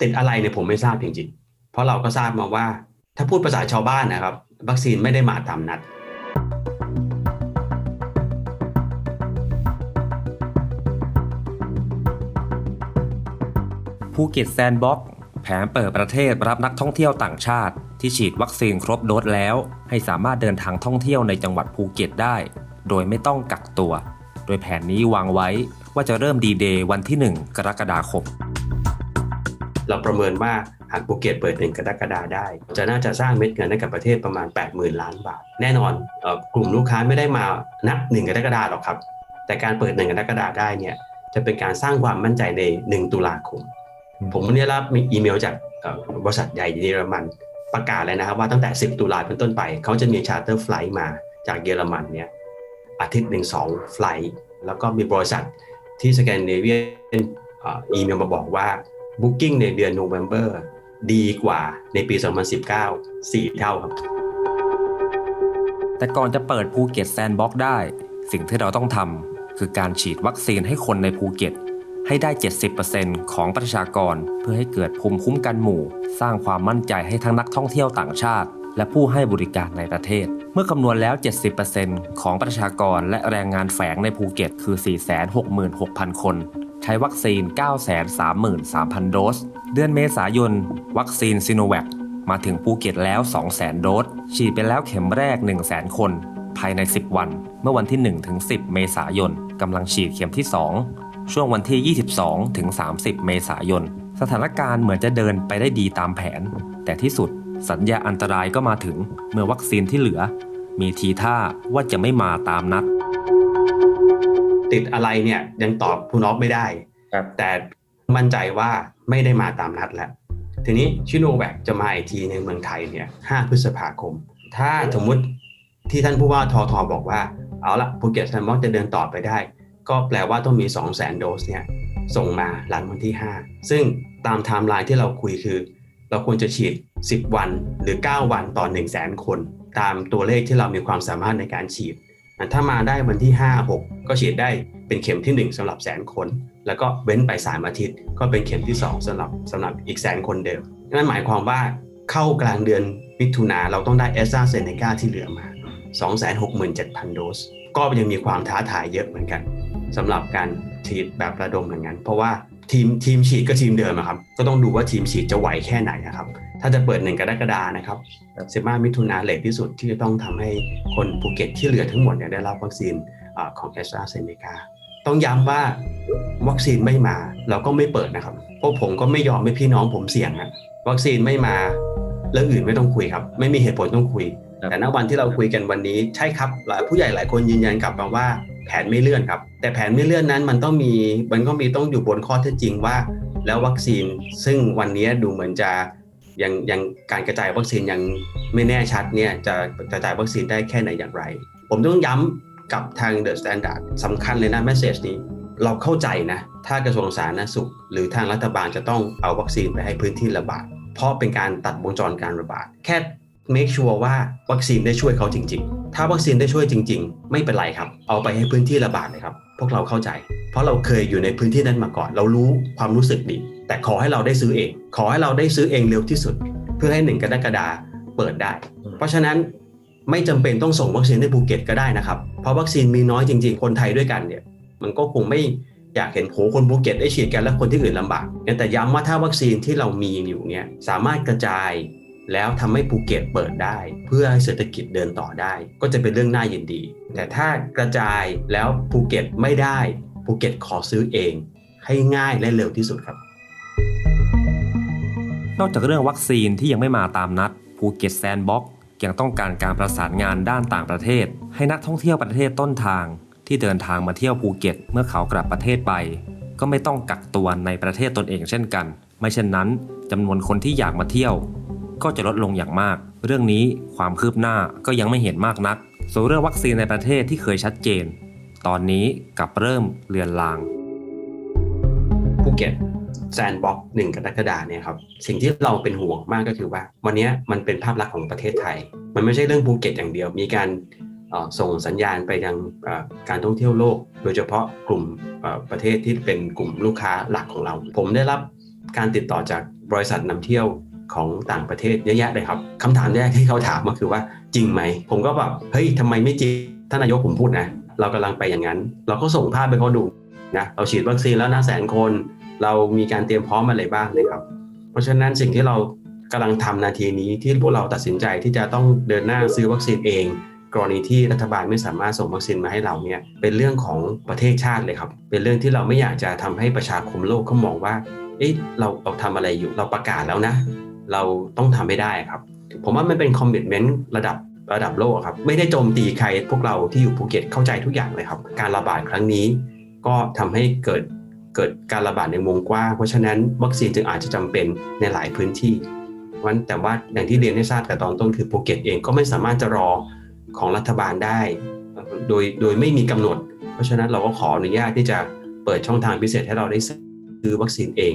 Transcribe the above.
ติดอะไรเนี่ยผมไม่ทราบจริงๆ เพราะเราก็ทราบมาว่า ถ้าพูดภาษาชาวบ้านนะครับ วัคซีนไม่ได้มาตามนัด ภูเก็ตแซนด์บ็อกแผนเปิดประเทศรับนักท่องเที่ยวต่างชาติ ที่ฉีดวัคซีนครบโดสแล้ว ให้สามารถเดินทางท่องเที่ยวในจังหวัดภูเก็ตได้ โดยไม่ต้องกักตัว โดยแผนนี้วางไว้ว่าจะเริ่มดีเดย์วันที่ 1 กรกฎาคม เราประเมินว่าหากภูเก็ตเปิดหนึ่งกรกฎาได้ จะน่าจะสร้างเม็ดเงินให้กับประเทศประมาณ 80,000 ล้านบาท แน่นอนกลุ่มลูกค้าไม่ได้มาณหนึ่งกรกฎาหรอกครับ แต่การเปิดหนึ่งกรกฎาได้เนี่ยจะเป็นการสร้างความมั่นใจใน 1 ตุลาคมอืมผมได้รับมีอีเมลจากบริษัทใหญ่เยอรมันประกาศเลยนะครับว่าตั้งแต่ 10 ตุลาเป็นต้นไป เขาจะมีชาร์เตอร์ไฟล์มาจากเยอรมันเนี่ยอาทิตย์หนึ่งสองไฟล์แล้วก็มีบริษัทที่สแกนดิเนเวียนอีเมลมาบอกว่า Booking ในเดือนโนเวม ber ดีกว่าในปี 2019 4 เท่าครับ แต่ก่อนจะเปิดภูเก็ตแซนด์บ็อกได้ สิ่งที่เราต้องทำคือการฉีดวัคซีนให้คนในภูเก็ต ให้ได้ 70%ของประชากร เพื่อให้เกิดภูมิคุ้มกันหมู่ สร้างความมั่นใจให้ทั้งนักท่องเที่ยวต่างชาติ และผู้ให้บริการในประเทศ เมื่อคำนวณแล้ว 70%ของประชากรและแรงงานแฝงในภูเก็ต คือ 466,000 คน ช้วัคซีน 933,000 โดส เดือนเมษายน วัคซีนซิโนแวคมาถึงภูเก็ตแล้ว 200,000 โดส ฉีดไปแล้วเข็มแรก 100,000 คน ภายใน 10 วัน เมื่อวันที่ 1-10 เมษายนกำลังฉีดเข็มที่ 2 ช่วงวันที่ 22-30 เมษายน สถานการณ์เหมือนจะเดินไปได้ดีตามแผน แต่ที่สุดสัญญาอันตรายก็มาถึงเมื่อวัคซีนที่เหลือ มีทีท่าว่าจะไม่มาตามนัด ติดอะไรเนี่ยยังตอบคุณอ๊อฟไม่ได้ครับแต่มั่นใจว่าไม่ได้มาตามนัดแล้วทีนี้ชิโนแวคจะมาอีกทีในเมืองไทยเนี่ย 5 พฤษภาคม ถ้าสมมุติที่ท่านผู้ว่าทอทอบอกว่า เอาละภูเก็ตแซนด์บ็อกซ์จะเดินต่อไปได้ ก็แปลว่าต้องมี2 0 0 0 0 0โดสเนี่ยส่งมาหลังวันที่ 5 ซึ่งตามไทม์ไลน์ที่เราคุยคือ เราควรจะฉีด 10 วันหรือ 9 วันต่อ 1 0 0 0 0แคน ตามตัวเลขที่เรามีความสามารถในการฉีด ถ้ามาได้วันที่ 5 6 ก็ฉีดได้เป็นเข็มที่ 1สำหรับแสนคน แล้วก็เว้นไป 3 อาทิตย์ ก็เป็นเข็มที่ 2สำหรับสำหรับอีกแสนคนเดิมนั่นหมายความว่าเข้ากลางเดือนมิถุนาเราต้องได้เอสซาเซเนกาที่เหลือมา 267,000 โดส ก็ยังมีความท้าทายเยอะเหมือนกันสำหรับการฉีดแบบระดมเหมือนกันเพราะว่าทีมทีมฉีดก็ทีมเดิมครับ ก็ต้องดูว่าทีมฉีดจะไหวแค่ไหนนะครับ ถ้าจะเปิดหนึ่งกรกฎานะครับ15มิถุนาเลทที่สุดที่จะต้องทำให้คนภูเก็ตที่เหลือทั้งหมดเนี่ยได้รับวัคซีนอาของแอสตราเซเนกาต้องย้ำว่าวัคซีนไม่มาเราก็ไม่เปิดนะครับ เพราะผมก็ไม่ยอมให้พี่น้องผมเสี่ยงนะวัคซีนไม่มาเรื่องอื่นไม่ต้องคุยครับ ไม่มีเหตุผลต้องคุย แต่ณวันที่เราคุยกันวันนี้ใช่ครับหลายผู้ใหญ่หลายคนยืนยันกลับมาว่าแผนไม่เลื่อนครับ แต่แผนไม่เลื่อนนั้นมันต้องมีมันก็มีต้องอยู่บนข้อเท็จจริงว่า แล้ววัคซีนซึ่งวันนี้ดูเหมือนจะ ยังยังการกระจายวัคซีนยังไม่แน่ชัดเนี่ยจะกระจายวัคซีนได้แค่ไหนอย่างไร ผมต้องย้ำกับทาง The Standard สำคัญเลยนะแมสเซจนี้ เราเข้าใจนะ ถ้ากระทรวงสาธารณสุข หรือทางรัฐบาลจะต้องเอาวัคซีนไปให้พื้นที่ระบาด เพราะเป็นการตัดวงจรการระบาด แค่ make sure ว่าวัคซีนได้ช่วยเขาจริง ๆ ถ้าวัคซีนได้ช่วยจริง ๆ ไม่เป็นไรครับ เอาไปให้พื้นที่ระบาดเลยครับ พวกเราเข้าใจ เพราะเราเคยอยู่ในพื้นที่นั้นมาก่อน เรารู้ความรู้สึกดี แต่ขอให้เราได้ซื้อเอง ขอให้เราได้ซื้อเองเร็วที่สุด เพื่อให้หนึ่งกรกฎาเปิดได้ เพราะฉะนั้นไม่จำเป็นต้องส่งวัคซีนให้ภูเก็ตก็ได้นะครับ เพราะวัคซีนมีน้อยจริง ๆ คนไทยด้วยกันเนี่ย มันก็คงไม่อยากเห็นโหคนภูเก็ตได้ฉีดกันแล้วคนที่อื่นลำบาก แต่ย้ำว่าถ้าวัคซีนที่เรามีอยู่เนี่ยสามารถกระจายแล้วทำให้ภูเก็ตเปิดได้ เพื่อให้เศรษฐกิจเดินต่อได้ ก็จะเป็นเรื่องน่ายินดี แต่ถ้ากระจายแล้วภูเก็ตไม่ได้ภูเก็ตขอซื้อเอง ให้ง่ายและเร็วที่สุดครับ นอกจากเรื่องวัคซีนที่ยังไม่มาตามนัดภูเก็ตแซนด์บ็อกซ์ยังต้องการการประสานงานด้านต่างประเทศ ให้นักท่องเที่ยวประเทศต้นทาง ที่เดินทางมาเที่ยวภูเก็ต เมื่อเขากลับประเทศไป ก็ไม่ต้องกักตัวในประเทศตนเองเช่นกัน ไม่เช่นนั้นจำนวนคนที่อยากมาเที่ยว ก็จะลดลงอย่างมาก เรื่องนี้ความคืบหน้าก็ยังไม่เห็นมากนักส่วนเรื่องวัคซีนในประเทศที่เคยชัดเจน ตอนนี้กลับเริ่มเลือนลางภูเก็ต แซนบ็อกหนึ่งกรกฎาเนี่ยครับสิ่งที่เราเป็นห่วงมากก็คือว่า วันนี้มันเป็นภาพลักษณ์ของประเทศไทย มันไม่ใช่เรื่องภูเก็ตอย่างเดียว มีการส่งสัญญาณไปยังการท่องเที่ยวโลก โดยเฉพาะกลุ่มประเทศที่เป็นกลุ่มลูกค้าหลักของเรา ผมได้รับการติดต่อจากบริษัทนำเที่ยวของต่างประเทศเยอะแยะเลยครับคำถามแรกที่เขาถามก็คือว่าจริงไหม ผมก็แบบเฮ้ยทำไมไม่จริงท่านนายกผมพูดนะ เรากำลังไปอย่างนั้น เราก็ส่งภาพไปเขาดูนะเราฉีดวัคซีนแล้วนะแสนคน เรามีการเตรียมพร้อมอะไรบ้างนะครับ เพราะฉะนั้นสิ่งที่เรากำลังทำนาทีนี้ที่พวกเราตัดสินใจที่จะต้องเดินหน้าซื้อวัคซีนเอง กรณีที่รัฐบาลไม่สามารถส่งวัคซีนมาให้เราเนี่ยเป็นเรื่องของประเทศชาติเลยครับ เป็นเรื่องที่เราไม่อยากจะทำให้ประชาคมโลกเขามองว่าเอ๊ะเราเราทำอะไรอยู่เราประกาศแล้วนะ เราต้องทำให้ได้ครับ ผมว่ามันเป็นคอมมิชเมนต์ระดับระดับโลกครับ ไม่ได้โจมตีใครพวกเราที่อยู่ภูเก็ตเข้าใจทุกอย่างเลยครับ การระบาดครั้งนี้ ก็ทำให้เกิด เกิดการระบาดในวงกว้าง เพราะฉะนั้นวัคซีนจึงอาจจะจำเป็นในหลายพื้นที่วันแต่ว่าอย่างที่เรียนให้ทราบแต่ตอนต้นคือภูเก็ตเองก็ไม่สามารถจะรอของรัฐบาลได้ โดยโดยไม่มีกำหนด เพราะฉะนั้นเราก็ขออนุญาตที่จะเปิดช่องทางพิเศษให้เราได้ซื้อวัคซีนเอง